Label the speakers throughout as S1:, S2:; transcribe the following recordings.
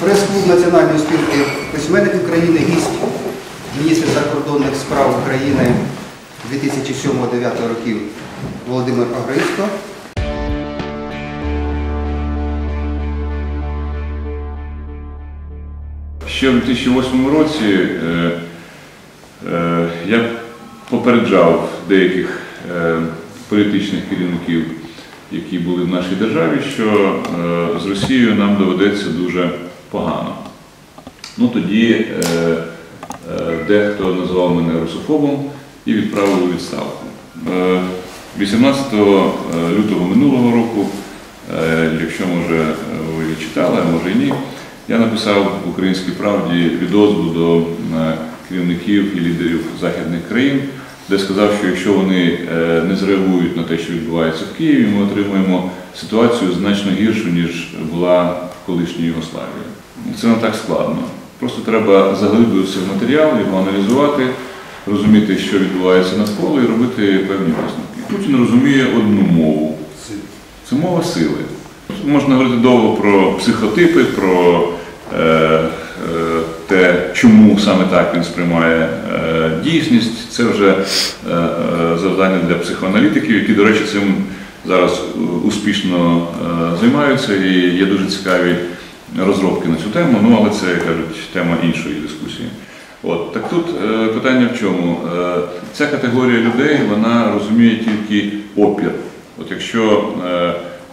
S1: Прес-клуб Національної спілки письменників України, гість міністр закордонних справ України 2007-2009 років Володимир Пограївсько.
S2: Ще в 2008 році е, е, я попереджав деяких е, політичних керівників, які були в нашій державі, що е, з Росією нам доведеться дуже погано. Ну тоді е, е, дехто назвав мене русофобом і відправив у відставку. Е, 18 лютого минулого року, е, якщо може ви читали, а може і ні, я написав в Українській правді відозву до е, керівників і лідерів західних країн, де сказав, що якщо вони е, не зреагують на те, що відбувається в Києві, ми отримаємо ситуацію значно гіршу, ніж була в колишній Югославії. Це не так складно. Просто треба заглиблюватися в матеріал, його аналізувати, розуміти, що відбувається навколо, і робити певні висновки. Путін розуміє одну мову. Це мова сили. Можна говорити довго про психотипи, про е, е, те, чому саме так він сприймає е, дійсність. Це вже е, е, завдання для психоаналітиків, які, до речі, цим зараз успішно е, займаються і є дуже цікаві розробки на цю тему, ну але це, кажуть, тема іншої дискусії. От так тут е, питання в чому? Е, ця категорія людей вона розуміє тільки опір. От якщо е,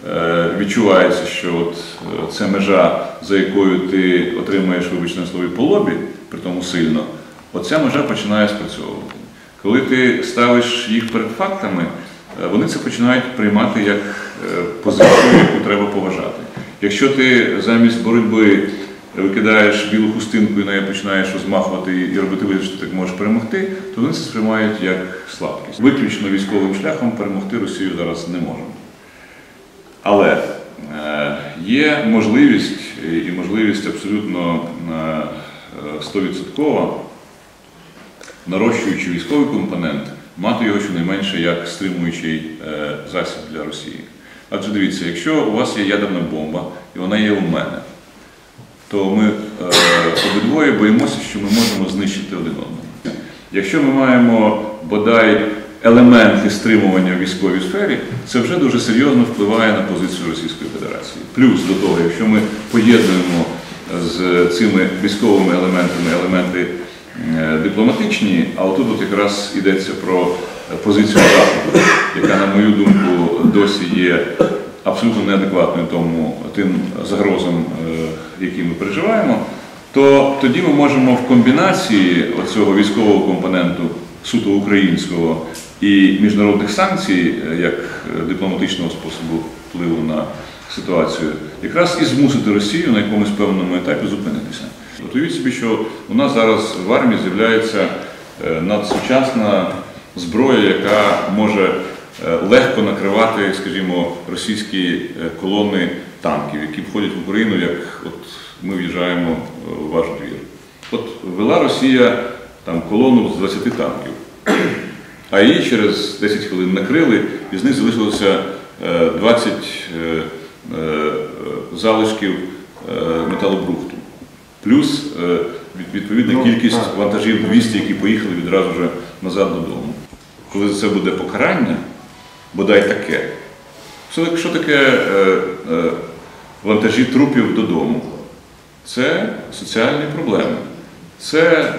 S2: е, відчувається, що от е, це межа, за якою ти отримаєш вибачне слові по лобі, при тому сильно, оця межа починає спрацьовувати. Коли ти ставиш їх перед фактами, е, вони це починають приймати як е, позицію, яку треба поважати. Якщо ти замість боротьби викидаєш білу хустинку і нею починаєш розмахувати і робити вигляд, що ти так можеш перемогти, то вони це сприймають як слабкість. Виключно військовим шляхом перемогти Росію зараз не можемо. Але е, є можливість і можливість абсолютно е, 100% нарощуючи військовий компонент, мати його щонайменше як стримуючий е, засіб для Росії. Адже дивіться, якщо у вас є ядерна бомба, і вона є у мене, то ми е, обидвоє боїмося, що ми можемо знищити один одного. Якщо ми маємо бодай елементи стримування в військовій сфері, це вже дуже серйозно впливає на позицію Російської Федерації. Плюс до того, якщо ми поєднуємо з цими військовими елементами елементи е, дипломатичні, а отут от якраз йдеться про позицію Заходу, яка, на мою думку, досі є абсолютно неадекватною тому тим загрозам, е, які ми переживаємо, то тоді ми можемо в комбінації оцього військового компоненту суто українського і міжнародних санкцій, е, як е, дипломатичного способу впливу на ситуацію, якраз і змусити Росію на якомусь певному етапі зупинитися. От уявіть собі, що у нас зараз в армії з'являється е, надсучасна зброя, яка може е, легко накривати, скажімо, російські е, колони танків, які входять в Україну, як от ми в'їжджаємо е, в ваш двір. От ввела Росія там колону з 20 танків, а її через 10 хвилин накрили, і з них залишилося е, 20 е, е, залишків металобрухту. Плюс відповідна
S1: Ну,
S2: кількість вантажів 200, які поїхали відразу вже назад додому. Коли за це буде покарання, бодай таке. Що, таке е, е, вантажі трупів додому? Це соціальні проблеми. Це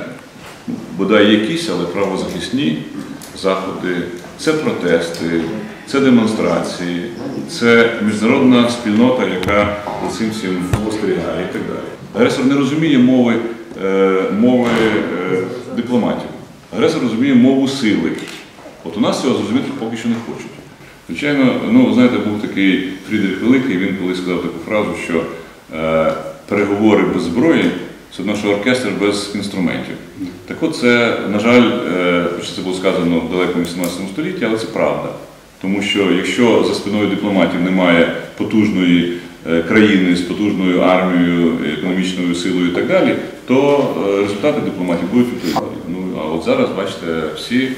S2: бодай якісь, але правозахисні заходи, це протести, це демонстрації, це міжнародна спільнота, яка за цим всім спостерігає і так далі. Агресор не розуміє мови, е, мови е, дипломатів. Агресор розуміє мову сили. От у нас цього зрозуміти поки що не хочуть. Звичайно, ну знаєте, був такий Фрідрих Великий, він колись сказав таку фразу, що е, переговори без зброї це що оркестр без інструментів. Так от це, на жаль, е, це було сказано в далекому 18 столітті, але це правда. Тому що якщо за спиною дипломатів немає потужної е, країни з потужною армією, економічною силою і так далі, то е, результати дипломатів будуть впливати. Ну а от зараз, бачите, всі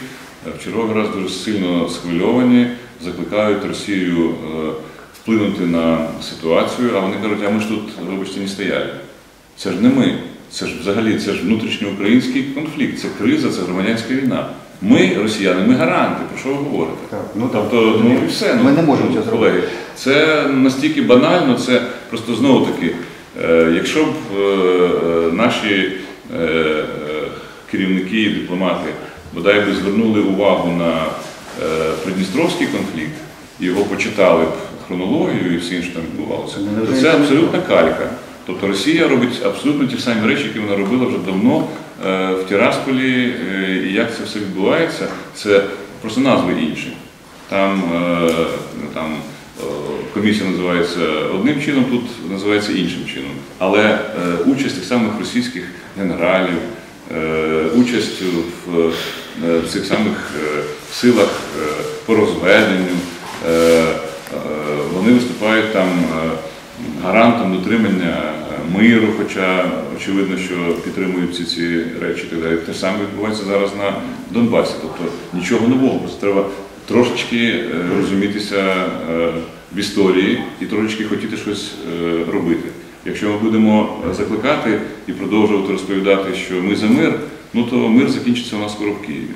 S2: в черговий раз дуже сильно схвильовані, закликають Росію е, вплинути на ситуацію, а вони кажуть, а ми ж тут, вибачте, не стояли. Це ж не ми. Це ж взагалі це ж внутрішньоукраїнський конфлікт, це криза, це громадянська війна. Ми, росіяни, ми гаранти. Про що ви говорите?
S1: Так, ну так.
S2: Тобто, ну і все.
S1: Ми
S2: ну,
S1: не можемо
S2: ну,
S1: це
S2: колеги. Це настільки банально, це просто знову таки, е, якщо б е, е, наші е, е, керівники і дипломати бодай би звернули увагу на е, Придністровський конфлікт його почитали б хронологію і все інше там відбувалося,
S1: Ну,
S2: то це абсолютна калька. Тобто Росія робить абсолютно ті самі речі, які вона робила вже давно е, в Тірасполі, е, і як це все відбувається, це просто назви інші. Там, там комісія називається одним чином, тут називається іншим чином. Але участь тих самих російських генералів, участь в, е, в цих самих е, силах е, по розведенню, е, е, вони виступають там е, гарантом дотримання е, миру, хоча очевидно, що підтримують всі ці речі і так далі. Те саме відбувається зараз на Донбасі. Тобто нічого нового, просто треба трошечки е, розумітися е, в історії і трошечки хотіти щось е, робити. Якщо ми будемо закликати і продовжувати розповідати, що ми за мир, ну то мир закінчиться у нас скоро в Києві.